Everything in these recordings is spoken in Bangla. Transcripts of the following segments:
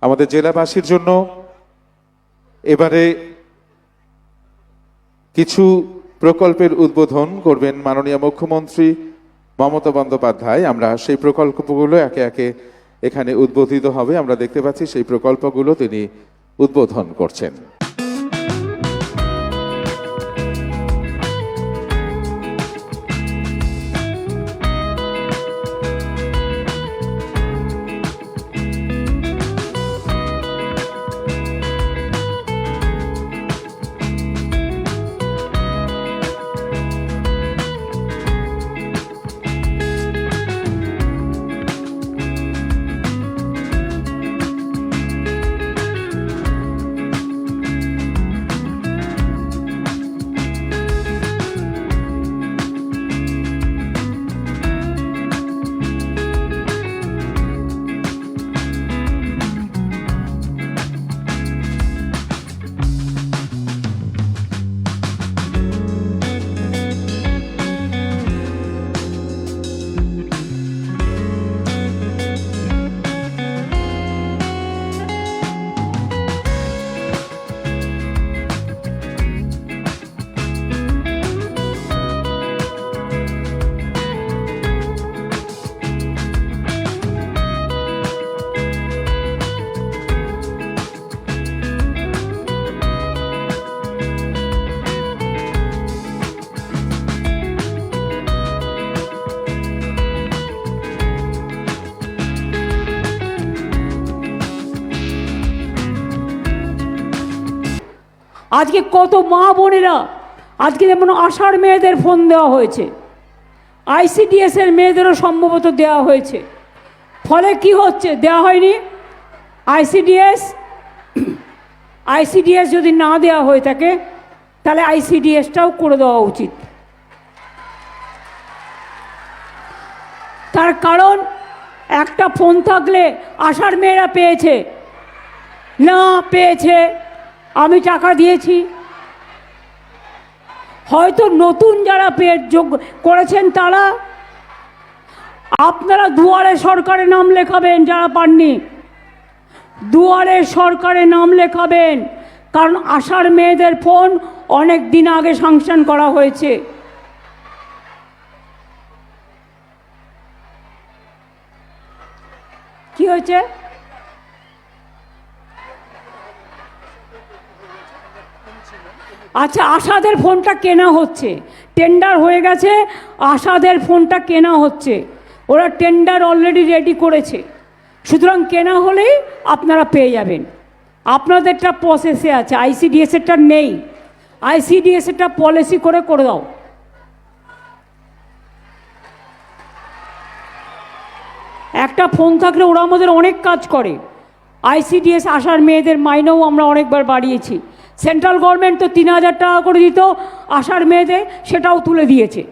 আমাদের জেলাবাসীর জন্য এবারে কিছু প্রকল্পের উদ্বোধন করবেন মাননীয় মুখ্যমন্ত্রী মমতা বন্দ্যোপাধ্যায়। আমরা সেই প্রকল্পগুলো একে একে এখানে উদ্বোধিত হবে। আমরা দেখতে পাচ্ছি সেই প্রকল্পগুলো তিনি উদ্বোধন করছেন। আজকে কত মা বোনেরা, আজকে যেমন আষাঢ় মেয়েদের ফোন দেওয়া হয়েছে আইসিডিএস এর মেয়েদেরও সম্ভবত দেওয়া হয়েছে। ফলে কি হচ্ছে, দেওয়া হয়নি? আইসিডিএস আইসিডিএস যদি না দেওয়া হয়ে থাকে, তাহলে আইসিডিএসটাও করে দেওয়া উচিত। তার কারণ, একটা ফোন থাকলে আষাঢ় মেয়েরা পেয়েছে। না পেয়েছে। আমি টাকা দিয়েছি। হয়তো নতুন যারা পেয়ে যোগ করেছেন তারা, আপনারা দুয়ারে সরকারে নাম লেখাবেন যারা পাননি। দুয়ারে সরকারে নাম লেখাবেন, কারণ আষাঢ় মেয়েদের ফোন অনেক দিন আগে সাংশন করা হয়েছে। কি হয়েছে? আচ্ছা আশাদের ফোনটা কেনা হচ্ছে। টেন্ডার হয়ে গেছে, আশাদের ফোনটা কেনা হচ্ছে। ওরা টেন্ডার অলরেডি রেডি করেছে। সুতরাং কেনা হলেই আপনারা পেয়ে যাবেন। আপনাদেরটা প্রসেসে আছে আইসিডিএসেরটা নেই। আইসিডিএসেরটা পলিসি করে করে দাও। একটা ফোন থাকলে ওরা আমাদের অনেক কাজ করে। আইসিডিএস আসার মেয়েদের মাইনেও আমরা অনেকবার বাড়িয়েছি। সেন্ট্রাল গভর্নমেন্ট তো তিন হাজার টাকা করে দিত আসার মেয়েদের সেটাও তুলে দিয়েছে।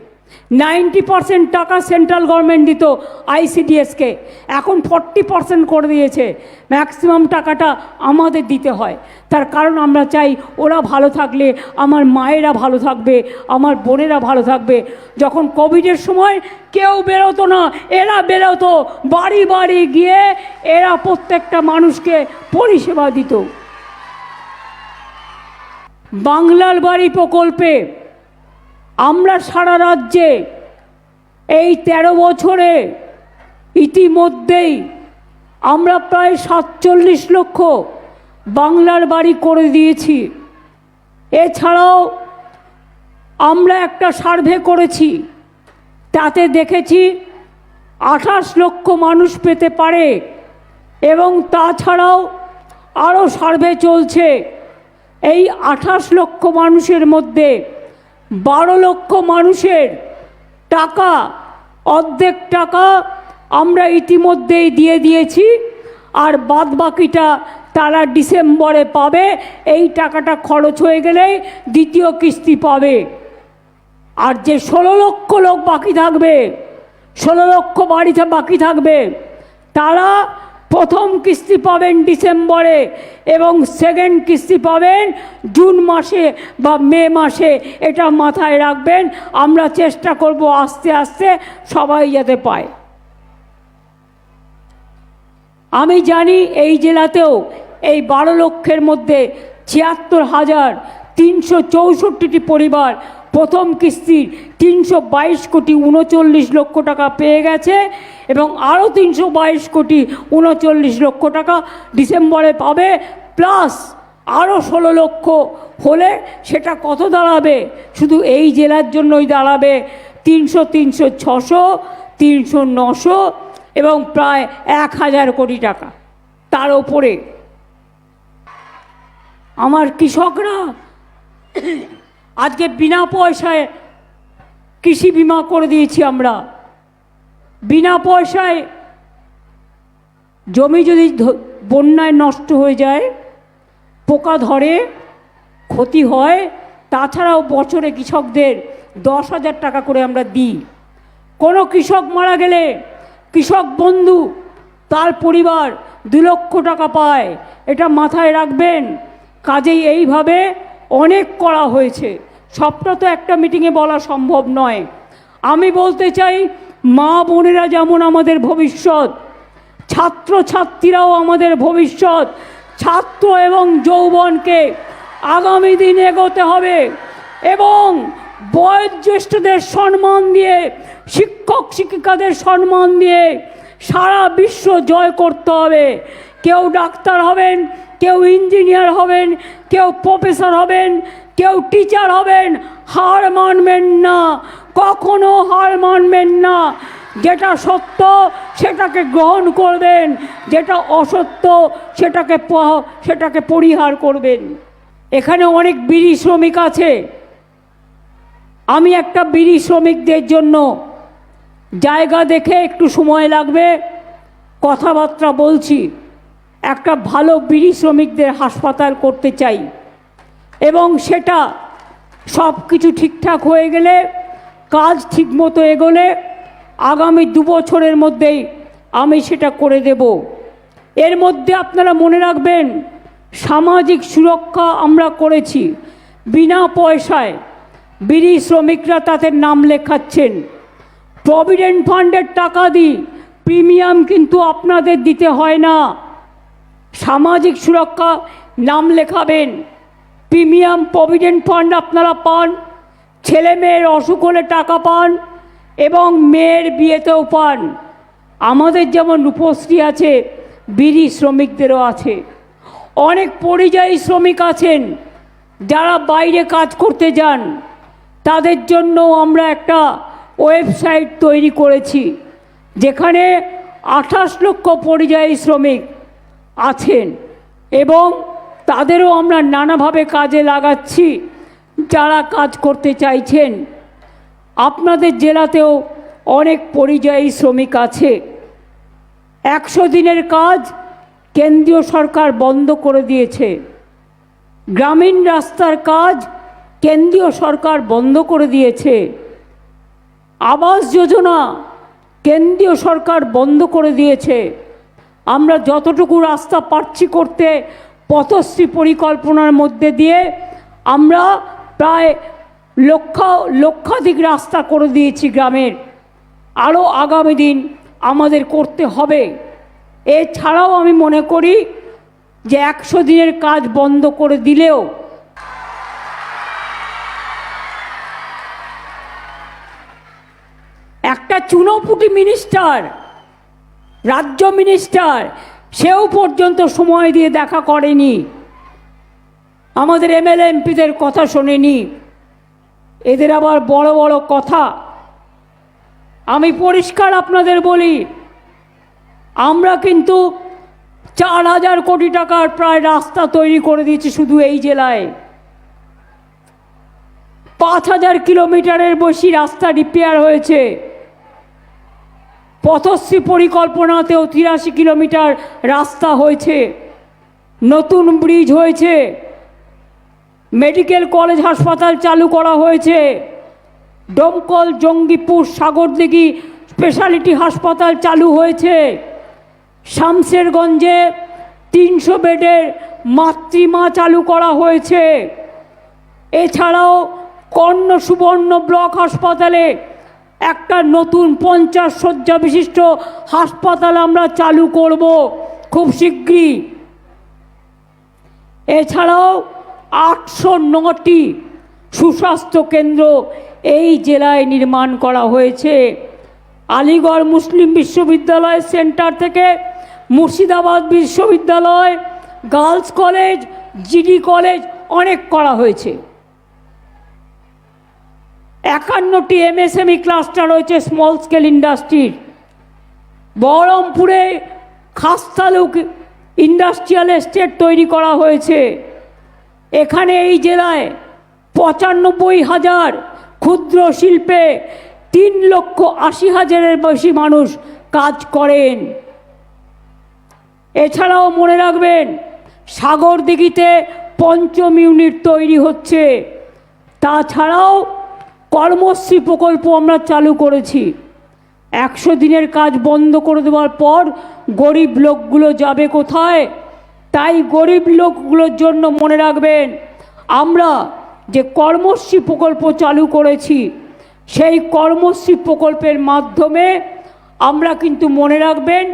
নাইনটি পার্সেন্ট টাকা সেন্ট্রাল গভর্নমেন্ট দিত আইসিডিএসকে এখন ফর্টি পার্সেন্ট করে দিয়েছে। ম্যাক্সিমাম টাকাটা আমাদের দিতে হয়। তার কারণ আমরা চাই ওরা ভালো থাকলে, আমার মায়েরা ভালো থাকবে, আমার বোনেরা ভালো থাকবে। যখন কোভিডের সময় কেউ বেরোতো না, এরা বেরোতো, বাড়ি বাড়ি গিয়ে এরা প্রত্যেকটা মানুষকে পরিষেবা দিত। বাংলার বাড়ি প্রকল্পে আমরা সারা রাজ্যে এই তেরো বছরে ইতিমধ্যেই আমরা প্রায় সাতচল্লিশ লক্ষ বাংলার বাড়ি করে দিয়েছি। এছাড়াও আমরা একটা সার্ভে করেছি, তাতে দেখেছি আঠাশ লক্ষ মানুষ পেতে পারে এবং তাছাড়াও আরও সার্ভে চলছে। এই আঠাশ লক্ষ মানুষের মধ্যে বারো লক্ষ মানুষের টাকা, অর্ধেক টাকা আমরা ইতিমধ্যেই দিয়ে দিয়েছি আর বাদ বাকিটা তারা ডিসেম্বরে পাবে। এই টাকাটা খরচ হয়ে গেলেই দ্বিতীয় কিস্তি পাবে। আর যে ষোলো লক্ষ লোক বাকি থাকবে, ষোলো লক্ষ বাড়িতে বাকি থাকবে, তারা প্রথম কিস্তি পাবেন ডিসেম্বরে এবং সেকেন্ড কিস্তি পাবেন জুন মাসে বা মে মাসে। এটা মাথায় রাখবেন, আমরা চেষ্টা করব আস্তে আস্তে সবাই যাতে পায়। আমি জানি এই জেলাতেও এই বারো লক্ষের মধ্যে ছিয়াত্তর হাজার তিনশো চৌষট্টিটি পরিবার প্রথম কিস্তির তিনশো বাইশ কোটি উনচল্লিশ লক্ষ টাকা পেয়ে গেছে এবং আরও তিনশো বাইশ কোটি উনচল্লিশ লক্ষ টাকা ডিসেম্বরে পাবে, প্লাস আরও ষোলো লক্ষ হলে সেটা কত দাঁড়াবে? শুধু এই জেলার জন্যই দাঁড়াবে। তিনশো তিনশো, ছশো, তিনশো, নশো এবং প্রায় এক হাজার কোটি টাকা। তার ওপরে আমার কৃষকরা আজকে বিনা পয়সায় কৃষি বিমা করে দিয়েছি আমরা। বিনা পয়সায় জমি যদি বন্যায় নষ্ট হয়ে যায়, পোকা ধরে, ক্ষতি হয়, তাছাড়াও বছরে কৃষকদের দশ হাজার টাকা করে আমরা দিই। কোনো কৃষক মারা গেলে কৃষক বন্ধু তার পরিবার দু লক্ষ টাকা পায়। এটা মাথায় রাখবেন। কাজেই এইভাবে অনেক করা হয়েছে। সবটা তো একটা মিটিংয়ে বলা সম্ভব নয়। আমি বলতে চাই, মা বোনেরা যেমন আমাদের ভবিষ্যৎ ছাত্র ছাত্রীরাও আমাদের ভবিষ্যৎ, ছাত্র এবং যৌবনকে আগামী দিন এগোতে হবে এবং বয়োজ্যেষ্ঠদের সম্মান দিয়ে, শিক্ষক শিক্ষিকাদের সম্মান দিয়ে সারা বিশ্ব জয় করতে হবে। কেউ ডাক্তার হবেন কেউ ইঞ্জিনিয়ার হবেন, কেউ প্রফেসর হবেন, কেউ টিচার হবেন, হার মানবেন না, কখনো হার মানবেন না। যেটা সত্য সেটাকে গ্রহণ করবেন, যেটা অসত্য সেটাকে সেটাকে পরিহার করবেন। এখানে অনেক বিড়ি শ্রমিক আছে। আমি একটা বিড়ি শ্রমিকদের জন্য জায়গা দেখে একটু সময় লাগবে, কথাবার্তা বলছি। একটা ভালো বিড়ি শ্রমিকদের হাসপাতাল করতে চাই। এবং সেটা সব কিছু ঠিকঠাক হয়ে গেলে, কাজ ঠিকমতো এগোলে, আগামী দু বছরের মধ্যেই আমি সেটা করে দেব। এর মধ্যে আপনারা মনে রাখবেন, সামাজিক সুরক্ষা আমরা করেছি। বিনা পয়সায় বিড়ি শ্রমিকরা তাদের নাম লেখাচ্ছেন। প্রভিডেন্ট ফান্ডের টাকা দিই প্রিমিয়াম কিন্তু আপনাদের দিতে হয় না। সামাজিক সুরক্ষা নাম লেখাবেন। প্রিমিয়াম প্রভিডেন্ট ফান্ড আপনারা পান, ছেলে মেয়ের অসুখ হলে টাকা পান এবং মেয়ের বিয়েতেও পান। আমাদের যেমন রূপশ্রী আছে, বিড়ি শ্রমিকদেরও আছে। অনেক পরিযায়ী শ্রমিক আছেন, যারা বাইরে কাজ করতে যান। তাদের জন্য আমরা একটা ওয়েবসাইট তৈরি করেছি, যেখানে আঠাশ লক্ষ পরিযায়ী শ্রমিক আছেন এবং তাদেরও আমরা নানাভাবে কাজে লাগাচ্ছি, যারা কাজ করতে চাইছেন। আপনাদের জেলাতেও অনেক পরিযায়ী শ্রমিক আছে। একশো দিনের কাজ কেন্দ্রীয় সরকার বন্ধ করে দিয়েছে। গ্রামীণ রাস্তার কাজ কেন্দ্রীয় সরকার বন্ধ করে দিয়েছে। আবাস যোজনা কেন্দ্রীয় সরকার বন্ধ করে দিয়েছে। আমরা যতটুকু রাস্তা পারছি করতে, পথশ্রী পরিকল্পনার মধ্যে দিয়ে আমরা প্রায় লক্ষ, লক্ষাধিক রাস্তা করে দিয়েছি গ্রামের। আরও আগামী দিন আমাদের করতে হবে। এছাড়াও আমি মনে করি যে একশো দিনের কাজ বন্ধ করে দিলেও একটা চুনোপুটি মিনিস্টার রাজ্য মিনিস্টার সেও পর্যন্ত সময় দিয়ে দেখা করেনি। আমাদের এমএলএ এমপিদের কথা শোনেনি। এদের আবার বড় বড় কথা। আমি পরিষ্কার আপনাদের বলি, আমরা কিন্তু চার হাজার কোটি টাকার প্রায় রাস্তা তৈরি করে দিয়েছি শুধু এই জেলায়। পাঁচ হাজার কিলোমিটারের বেশি রাস্তা রিপেয়ার হয়েছে। পথশ্রী পরিকল্পনাতেও তিরাশি কিলোমিটার রাস্তা হয়েছে, নতুন ব্রিজ হয়েছে, মেডিকেল কলেজ হাসপাতাল চালু করা হয়েছে ডমকল জঙ্গিপুর, সাগরদিঘি স্পেশালিটি হাসপাতাল চালু হয়েছে, শামশেরগঞ্জে তিনশো বেডের মাতৃমা চালু করা হয়েছে। এছাড়াও কর্ণ সুবর্ণ ব্লক হাসপাতালে একটা নতুন পঞ্চাশ শয্যা বিশিষ্ট হাসপাতাল আমরা চালু করব খুব শীঘ্রই এছাড়াও আটশো নটি সুস্বাস্থ্য কেন্দ্র এই জেলায় নির্মাণ করা হয়েছে। আলিগড় মুসলিম বিশ্ববিদ্যালয় সেন্টার থেকে মুর্শিদাবাদ বিশ্ববিদ্যালয়, গার্লস কলেজ, জিডি কলেজ অনেক করা হয়েছে। একান্নটি এমএসএমই ক্লাস্টার রয়েছে স্মল স্কেল ইন্ডাস্ট্রির বহরমপুরে খাস্তালুক ইন্ডাস্ট্রিয়াল এস্টেট তৈরি করা হয়েছে। এখানে এই জেলায় পঁচানব্বই হাজার ক্ষুদ্র শিল্পে তিন লক্ষ আশি হাজারের বেশি মানুষ কাজ করেন। এছাড়াও মনে রাখবেন সাগর দিঘিতে পঞ্চম ইউনিট তৈরি হচ্ছে। তাছাড়াও কর্মশ্রী প্রকল্প আমরা চালু করেছি। একশো দিনের কাজ বন্ধ করে দেওয়ার পর গরিব লোকগুলো যাবে কোথায়? তাই গরিব লোকগুলোর জন্য মনে রাখবেন, আমরা যে কর্মশ্রী প্রকল্প চালু করেছি, সেই কর্মশ্রী প্রকল্পের মাধ্যমে আমরা কিন্তু মনে রাখবেন,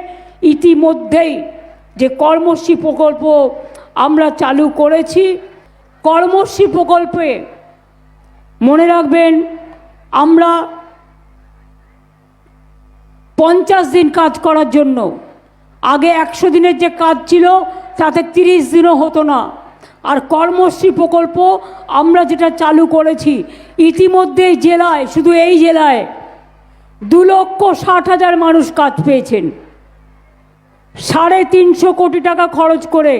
ইতিমধ্যেই যে কর্মশ্রী প্রকল্প আমরা চালু করেছি। কর্মশ্রী প্রকল্পে মনে রাখবেন, আমরা পঞ্চাশ দিন কাজ করার জন্য, আগে একশো দিনের যে কাজ ছিল, তাতে তিরিশ দিনও হতো না। আর কর্মশ্রী প্রকল্প আমরা যেটা চালু করেছি, ইতিমধ্যে এই জেলায়, শুধু এই জেলায়, দু লক্ষ ষাট হাজার মানুষ কাজ পেয়েছেন। সাড়ে তিনশো কোটি টাকা খরচ করে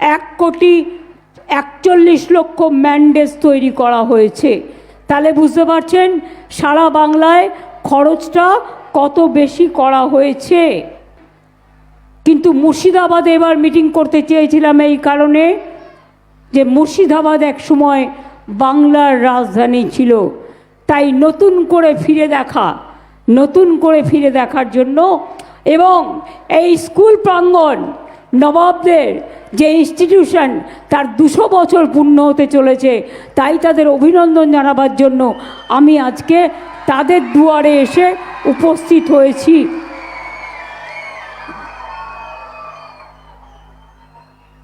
এক কোটি একচল্লিশ লক্ষ ম্যান্ডেজ তৈরি করা হয়েছে। তাহলে বুঝতে পারছেন, সারা বাংলায় খরচটা কত বেশি করা হয়েছে? কিন্তু মুর্শিদাবাদে এবার মিটিং করতে চেয়েছিলাম এই কারণে যে মুর্শিদাবাদ এক সময় বাংলার রাজধানী ছিল। তাই নতুন করে ফিরে দেখা, নতুন করে ফিরে দেখার জন্য এবং এই স্কুল প্রাঙ্গণ নবাবদের যে ইনস্টিটিউশন তার দুশো বছর পূর্ণ হতে চলেছে, তাই তাদের অভিনন্দন জানাবার জন্য আমি আজকে তাদের দুয়ারে এসে উপস্থিত হয়েছি।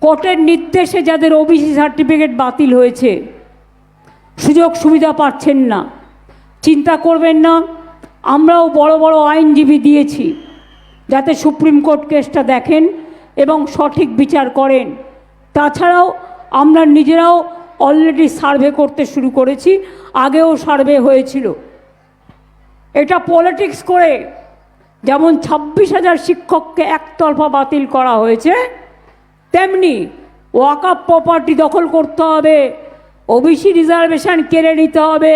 কোর্টের নির্দেশে যাদের ওবিসি সার্টিফিকেট বাতিল হয়েছে, সুযোগ সুবিধা পাচ্ছেন না। চিন্তা করবেন না, আমরাও বড় বড় আইনজীবী দিয়েছি, যাতে সুপ্রিম কোর্ট কেসটা দেখেন। এবং সঠিক বিচার করেন। তাছাড়াও আমরা নিজেরাও অলরেডি সার্ভে করতে শুরু করেছি, আগেও সার্ভে হয়েছিল। এটা পলিটিক্স করে যেমন ছাব্বিশ হাজার শিক্ষককে একতরফা বাতিল করা হয়েছে, তেমনি ওয়াকাপ প্রপার্টি দখল করতে হবে ওবিসি রিজার্ভেশন কেড়ে নিতে হবে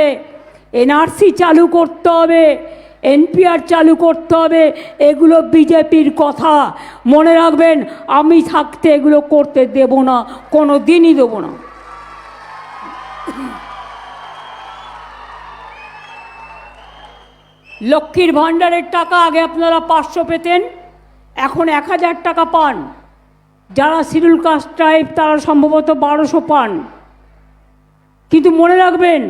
এনআরসি চালু করতে হবে এনপিআর চালু করতে হবে, এগুলো বিজেপির কথা। মনে রাখবেন, আমি থাকতে এগুলো করতে দেব না কোনো দিনই দেবো না। লক্ষ্মীর ভাণ্ডারের টাকা আগে আপনারা পাঁচশো পেতেন, এখন এক হাজার টাকা পান। যারা শিডিউল কাস্ট টাইপ, তারা সম্ভবত বারোশো পান। কিন্তু মনে রাখবেন,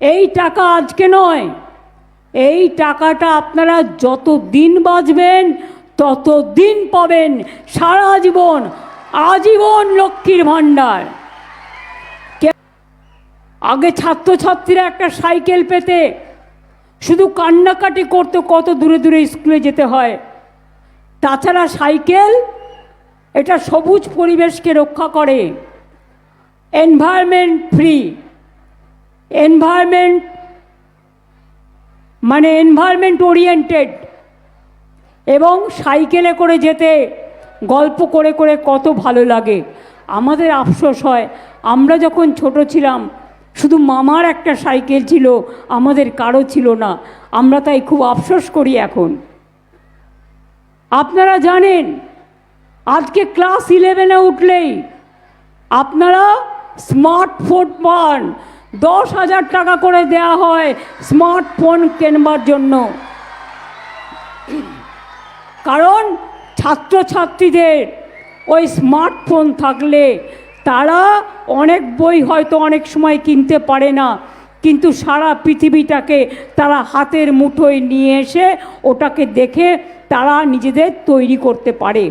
এই টাকা আজকে নয় এই টাকাটা আপনারা যত দিন বাঁচবেন তত দিন পাবেন সারা জীবন, আজীবন লক্ষ্মীর ভাণ্ডার। আগে ছাত্রছাত্রীরা একটা সাইকেল পেতে, শুধু কান্নাকাটি করতে কত দূরে দূরে স্কুলে যেতে হয়। তাছাড়া সাইকেল, এটা সবুজ পরিবেশকে রক্ষা করে। Environment free. এনভায়রনমেন্ট মানে এনভায়রনমেন্ট ওরিয়েন্টেড এবং সাইকেলে করে যেতে, গল্প করে করে কত ভালো লাগে। আমাদের আফসোস হয়, আমরা যখন ছোট ছিলাম, শুধু মামার একটা সাইকেল ছিল, আমাদের কারও ছিল না। আমরা তাই খুব আফসোস করি এখন। আপনারা জানেন, আজকে ক্লাস ইলেভেনে উঠলেই আপনারা স্মার্টফোন পান। দশ হাজার টাকা করে দেয়া হয় স্মার্টফোন কেনবার জন্য। কারণ ছাত্রছাত্রীদের ওই স্মার্টফোন থাকলে তারা অনেক বই হয়তো অনেক সময় কিনতে পারে না, কিন্তু সারা পৃথিবীটাকে তারা হাতের মুঠোয় নিয়ে এসে ওটাকে দেখে তারা নিজেদের তৈরি করতে পারে।